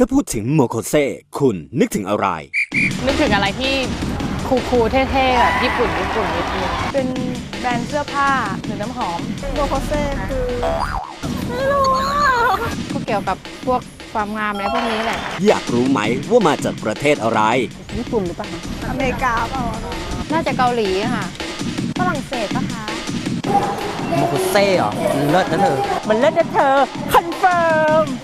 ถ้าพูดถึงโมโคเซคุณนึกถึงอะไร นึกถึงอะไรที่คูลๆเท่ๆแบบญี่ปุ่นญี่ปุ่นนิดนึงเป็นแบรนด์เสื้อผ้าหรือน้ำหอมโบโคเซ่คือก็เกี่ยวกับพวกความงามอะไรพวกนี้แหละ อยากรู้ไหมว่ามาจากประเทศอะไร ญี่ปุ่นหรือเปล่าอเมริกาเปล่าน่าจะเกาหลีอะค่ะฝรั่งเศสปะคะโมโคเซ่เหรอมันเลิศนะเธอมันเลิศนะเธอคอนเฟิร์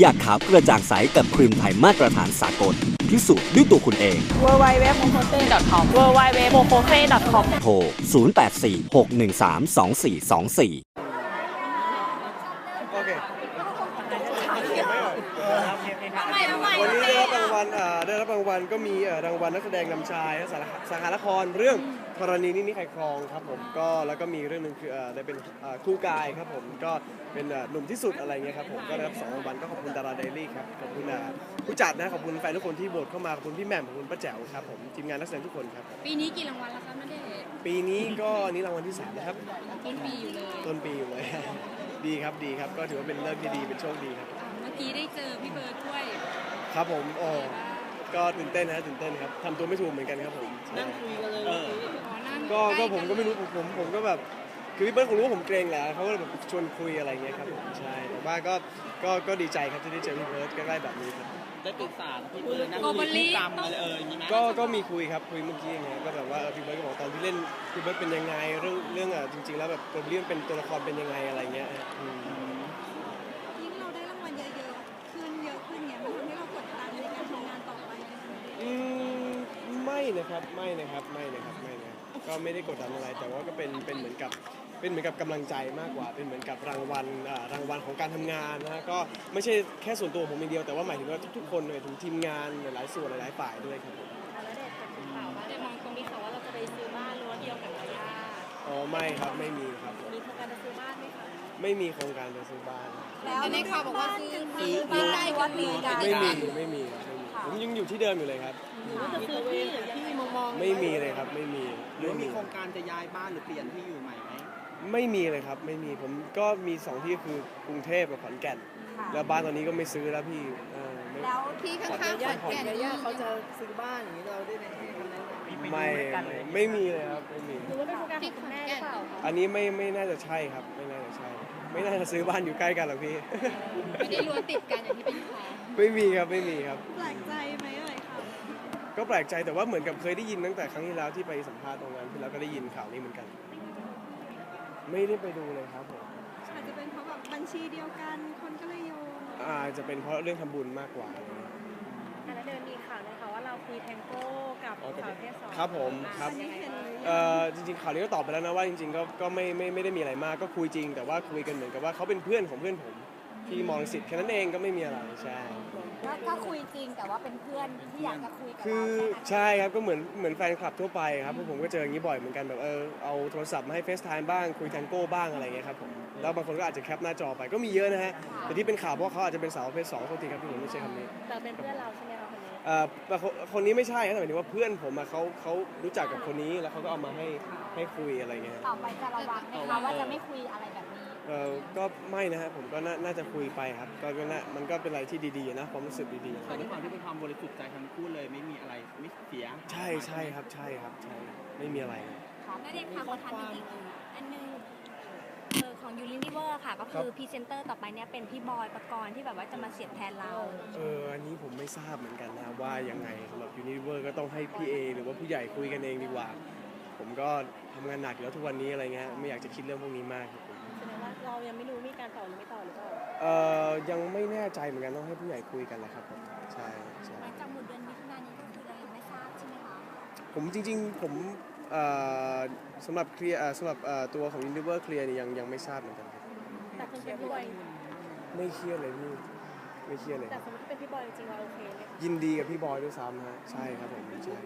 อยากขาวกระจ่างใสกับครีมไทยมาตรฐานสากลพิสูจน์ด้วยตัวคุณเอง w w w m o c o t e c o m w w w m o c o t e c o m โทร 084 613 2424 วัลก็มีเอ่อรางวัลนักแสดงนำชายสาขาสาขาละครเรื่องธรณีนินิใครครองครับผมก็แล้วก็มีเรื่องหนึ่งคือเอ่อได้เป็นเอ่อคู่กายครับผมก็เป็นเอ่อหนุ่มที่สุดอะไรเงี้ยครับผมก็ได้รับสองรางวัลก็ขอบคุณดาราไดรี่ครับขอบคุณเอ่อผู้จัดนะขอบคุณแฟนทุกคนที่โหวตเข้ามาขอบคุณพี่แหม่มขอบคุณป้าแจ๋วครับผมทีมงานนักแสดงทุกคนครับปีนี้กี่รางวัลแล้วคะณเดชน์ปีนี้ก็อันนี้รางวัลที่สามนะครับต้นปีอยู่เลยต้นปีอยู่เลย ดีครับดีครับก็ถือว่าเป็นเลิกที่ดีเป็นโชคดีครับ เมื่อกี้ได้เจอพี่เบิร์ดด้วยครับผมโอ้ ก็ตื่นเต้นนะตื่นเต้นครับทำตัวไม่ถูกเหมือนกันครับผมนั่งคุยกันเลยอ๋อนั่งก็ใล้ก็ผมก็ไม่รู้ผมผมผมก็แบบคือพี่เบิร์ดคงรู้ว่าผมเกรงแหละเขาก็เลยแบบชวนคุยอะไรเงี้ยครับผมใช่แต่ว่าก็ก็ก็ดีใจครับที่ได้เจอพี่เบิร์ดใกล้ๆแบบนี้ครับ ได้ปรึกษาพี่เบิร์ดนะโกบลีกรรมอะไรเอออย่างนี้ไหมก็ก็มีคุยครับคุยเมื่อกี้เองครับก็แบบว่าเออพี่เบิร์ดก็บอกตอนที่เล่นพี่เบิร์ดเป็นยังไงเรื่องเรื่องอะจริงๆแล้วแบบตัวเรื่องเป็นตัวละครเป็นยังไงอะไรเงี้ยอืม นะครับไม่นะครับไม่นะครับไม่นะครับก็ไม่ได้กดดันอะไรแต่ว่าก็เป็นเป็นเหมือนกับเป็นเหมือนกับกำลังใจมากกว่า เป็นเหมือนกับรางวัลอ่ารางวัลของการทำงานนะฮะก็ไม่ใช่แค่ส่วนตัวผมอย่างเดียวแต่ว่าหมายถึงว่าทุกๆคนหมายถึงทีมงานหลายๆส่วนหลายๆฝ่ายด้วยครับผมได้มองตรงนี้ค่ะว่าเราจะไปซื้อบ้านรั้วเดียวกับยาย่าอ๋อไม่ครับไม่มีครับมีโครงการจะซื้อบ้านไหมคะไม่มีโครงการจะซื้อบ้าน แล้วในข่าวบอกว่าซื้อซื้อบ้านใกล้กันมีกัน ไม่มีไม่มีไม่มี ผมยังอยู่ที่เดิมอยู่เลยครับจะซื้อที่หรือที่มองมองไม่มีเลยครับ ไม่มีหรือไม่ว่ามีมีโครงการจะย้ายบ้านหรือเปลี่ยนที่อยู่ใหม่ไหมไม่มีเลยครับ ไม่มีผมก็มีสองที่คือกรุงเทพกับขอนแก่นแล้วบ้านตอนนี้ก็ไม่ซื้อแล้วพี่เออไม่แล้วที่ข้างๆขอนแก่นนี่เขาจะซื้อบ้านอย่างนี้เราได้ไหมคำนั้นไม่ไม่มีเลยครับไม่มี หรือว่าเป็นโครงการของคุณแม่หรือเปล่าอันนี้ไม่ไม่น่าจะใช่ครับ ไม่น่าจะใช่ ไม่น่าจะซื้อบ้านอยู่ใกล้กันหรอกพี่ ไม่ได้รั้วติดกันอย่างที่เป็นข่าว ไม่มีครับไม่มีครับ แปลกใจไหมเอ่ยคะก็แปลกใจแต่ว่าเหมือนกับเคยได้ยินตั้งแต่ครั้งที่แล้วที่ไปสัมภาษณ์ตรงนั้นที่แล้วก็ได้ยินข่าวนี้เหมือนกัน ไม่ได้ไปดูเลยครับผมอาจจะเป็นเพราะแบบบัญชีเดียวกัน คนก็เลยโยงอาจจะเป็นเพราะเรื่องทำบุญมากกว่าอะไรเงี้ยแล้วเดินมีข่าวนะคะว่าเราคุยแทงโก้กับอ๋อสาวประเพศสองครับผมครับยังไงคะเอ่อจริงๆข่าวนี้ก็ตอบไปแล้วนะว่าจริงๆก็ก็ไม่ไม่ไม่ได้มีอะไรมากก็คุยจริง แต่ว่าคุยกันเหมือนกับว่าเขาเป็นเพื่อนของเพื่อนผม ที่มองสิทธิ์แค่นั้นเองก็ไม่มีอะไรใช่ถ้าคุยจริงแต่ว่าเป็นเพื่อนที่อยากจะคุยกับคือเราใช่ครับก็เหมือนเหมือนแฟนคลับทั่วไปครับพวกผมก็เจออย่างนี้บ่อยเหมือนกันแบบเออเอาโทรศัพท์มาให้เฟซไทม์บ้างคุยแทงโก้บ้างอะไรเงี้ยครับผมแล้วบางคนก็อาจจะแคปหน้าจอไปก็มีเยอะนะฮะแต่ที่เป็นข่าวเพราะเขาอาจจะเป็นสาวประเพศสองโทษทีครับที่ผมไม่ใช่คำนี้แต่เป็นเพื่อนเราใช่ไหมคะคนนี้เอ่อแต่คนคนนี้ไม่ใช่ครับแต่หมายถึงว่าเพื่อนผมอะเขาเขารู้จักกับคนนี้แล้วเขาก็เอามาให้ให้คุยอะไรเงี้ย ต่อไปจะระวังไหมคะว่าจะไม่คุยอะไรแบบนี้ เออก็ไม่นะฮะผมก็น่าน่าจะคุยไปครับก็ก็น่ามันก็เป็นอะไรที่ดีๆนะความรู้สึกดีๆแต่ด้วยความที่เป็นความบริสุทธิ์ใจทั้งคู่เลยไม่มีอะไรไม่เสียใช่ใช่ครับใช่ครับใช่ไม่มีอะไรณเดชน์ค่ะขอถามอีกอันนึงเออของยูริลิเวอร์ค่ะ ก็คือพรีเซนเตอร์ต่อไปเนี่ยเป็นพี่บอยประกรณ์ที่แบบว่าจะมาเสียบแทนเรา เอออันนี้ผมไม่ทราบเหมือนกันนะว่ายังไงสำหรับยูนิเวอร์ก็ต้องให้พี่เอหรือว่าผู้ใหญ่คุยกันเองดีกว่า ผมก็ทำงานหนักอยู่แล้วทุกวันนี้อะไรเงี้ยไม่อยากจะคิดเรื่องพวกนี้มากครับผมแสดงว่า เรายังไม่รู้มีการต่อหรือไม่ต่อหรือเปล่าเออยังไม่แน่ใจเหมือนกันต้องให้ผู้ใหญ่คุยกันแหละครับผมใช่ใช่หลังจากหมดเดือนมิถุนายนนี้ก็คือเรายังไม่ทราบใช่ไหมคะผมจริงๆผมเอ่อสำหรับเคลียร์เอ่อสำหรับเอ่อตัวของยูนิเวอร์เคลียร์นี่ยยังยังไม่ทราบเหมือนกันครับแต่คนเป็นพี่บอยไม่เครียดเลยพี่ไม่เครียดเลยแต่สมมติที่เป็นพี่บอยจริงๆเราโอเคไหมคะยินดีกับพี่บอยด้วยซ้ำฮะใช่ครับผมใช่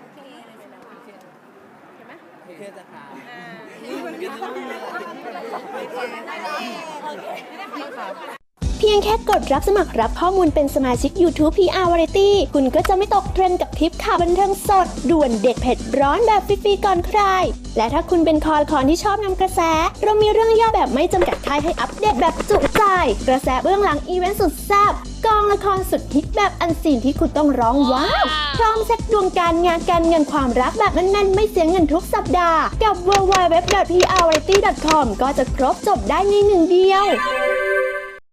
โอเคเลยใช่ไหมคะ เห็นไหม เทศกาลอ่าเพียงแค่กดรับสมัครรับข้อมูลเป็นสมาชิก YouTube PR Variety คุณก็จะไม่ตกเทรนด์กับทริปข่าวบันเทิงสด ด่วนเด็ดเผ็ดร้อนแบบฟรีๆก่อนใคร และถ้าคุณเป็นคอร์คอนที่ชอบนำกระแส เรามีเรื่องย่อแบบไม่จำกัดค่ายให้อัปเดตแบบจุใจ กระแสเบื้องหลังอีเวนต์สุดแซ่บกองละครสุดฮิตแบบอันซีนที่คุณต้องร้องว้าวพร้อมเซ็ตดวงการงานการเงินความรักแบบแน่นๆไม่เสียเงินทุกสัปดาห์ กับ w w w p r v a r i t y c o m ก็จะครบจบได้ในหนึ่งเดียว